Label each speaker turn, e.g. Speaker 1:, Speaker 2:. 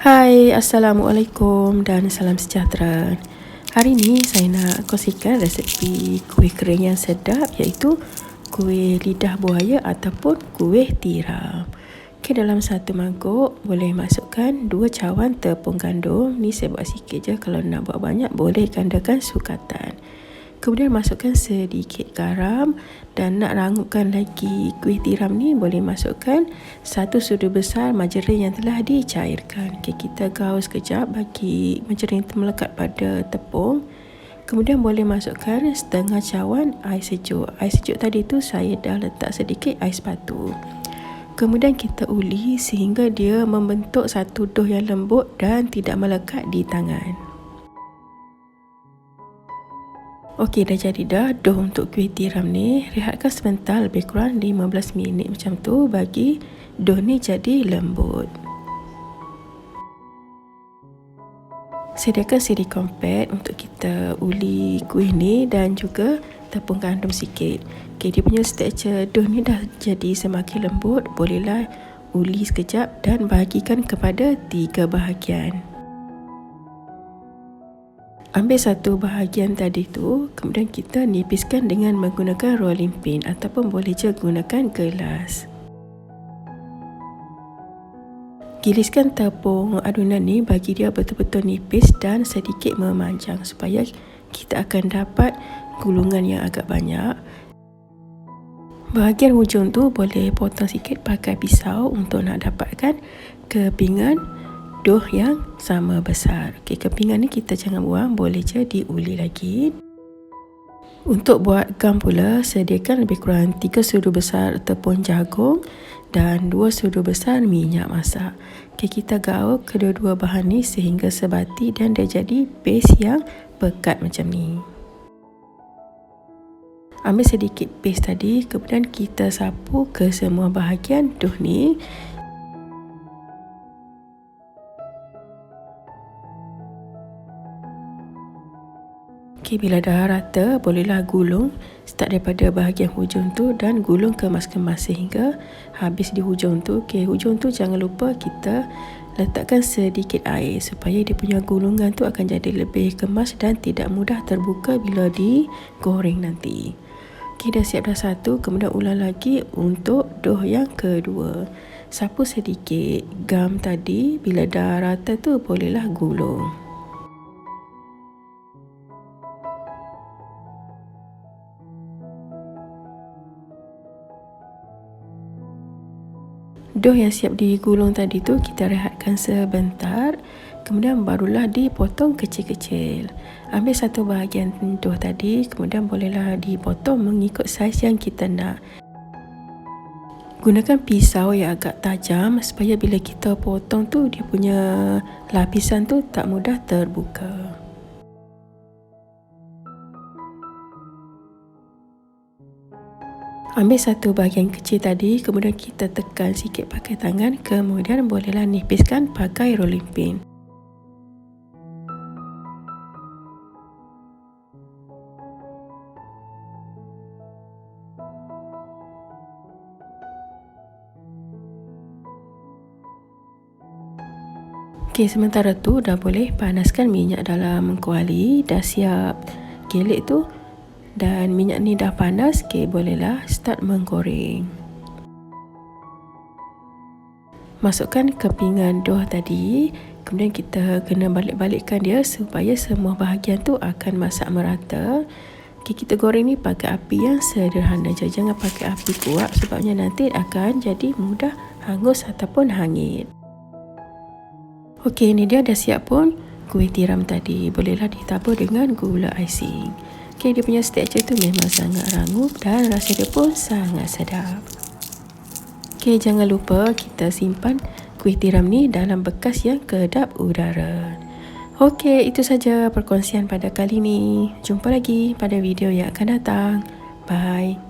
Speaker 1: Hai, Assalamualaikum dan salam sejahtera. Hari ini saya nak kongsikan resepi kuih kering yang sedap iaitu kuih lidah buaya ataupun kuih tiram. Okay, dalam satu mangkuk boleh masukkan dua cawan tepung gandum. Ni saya buat sikit je. Kalau nak buat banyak boleh gandakan sukatan. Kemudian masukkan sedikit garam dan nak rangupkan lagi kuih tiram ni boleh masukkan satu sudu besar majerin yang telah dicairkan. Okay, kita gaul sekejap bagi itu melekat pada tepung. Kemudian boleh masukkan setengah cawan air sejuk. Air sejuk tadi tu saya dah letak sedikit ais batu. Kemudian kita uli sehingga dia membentuk satu doh yang lembut dan tidak melekat di tangan. Okey dah jadi dah doh untuk kuih tiram ni rehatkan sebentar lebih kurang 15 minit macam tu bagi doh ni jadi lembut. Sediakan silikon pad untuk kita uli kuih ni dan juga tepung gandum sikit. Okey dia punya tekstur doh ni dah jadi semakin lembut, bolehlah uli sekejap dan bahagikan kepada tiga bahagian. Ambil satu bahagian tadi tu, kemudian kita nipiskan dengan menggunakan rolling pin ataupun boleh je gunakan gelas. Giliskan tepung adunan ni bagi dia betul-betul nipis dan sedikit memanjang supaya kita akan dapat gulungan yang agak banyak. Bahagian hujung tu boleh potong sikit pakai pisau untuk nak dapatkan kepingan doh yang sama besar. Okey, kepingan ni kita jangan buang, boleh je diuli lagi. Untuk buat gam pula, sediakan lebih kurang 3 sudu besar tepung jagung dan 2 sudu besar minyak masak. Okey, kita gaul kedua-dua bahan ni sehingga sebati dan dia jadi paste yang pekat macam ni. Ambil sedikit paste tadi, kemudian kita sapu ke semua bahagian doh ni Okey, bila dah rata, bolehlah gulung start daripada bahagian hujung tu dan gulung kemas-kemas sehingga habis di hujung tu. Okey, hujung tu jangan lupa kita letakkan sedikit air supaya dia punya gulungan tu akan jadi lebih kemas dan tidak mudah terbuka bila digoreng nanti. Okey, dah siap dah satu. Kemudian ulang lagi untuk doh yang kedua. Sapu sedikit gam tadi. Bila dah rata tu, bolehlah gulung. Doh yang siap digulung tadi tu kita rehatkan sebentar. Kemudian barulah dipotong kecil-kecil. Ambil satu bahagian doh tadi Kemudian bolehlah dipotong mengikut saiz yang kita nak. Gunakan pisau yang agak tajam Supaya bila kita potong tu dia punya lapisan tu tak mudah terbuka Ambil satu bahagian kecil tadi, kemudian kita tekan sikit pakai tangan, kemudian bolehlah nipiskan pakai rolling pin. Okey, sementara tu dah boleh panaskan minyak dalam kuali, dah siap. Gelik tu dan minyak ni dah panas okay, bolehlah start menggoreng masukkan kepingan doh tadi kemudian kita kena balik-balikkan dia supaya semua bahagian tu akan masak merata okay, kita goreng ni pakai api yang sederhana je jangan pakai api kuat sebabnya nanti akan jadi mudah hangus ataupun hangit Okey, ini dia dah siap pun kuih tiram tadi. Bolehlah ditabur dengan gula icing. Okay, dia punya tekstur tu memang sangat rangup dan rasa dia pun sangat sedap. Okay, jangan lupa kita simpan kuih tiram ni dalam bekas yang kedap udara. Okey, itu saja perkongsian pada kali ini. Jumpa lagi pada video yang akan datang. Bye.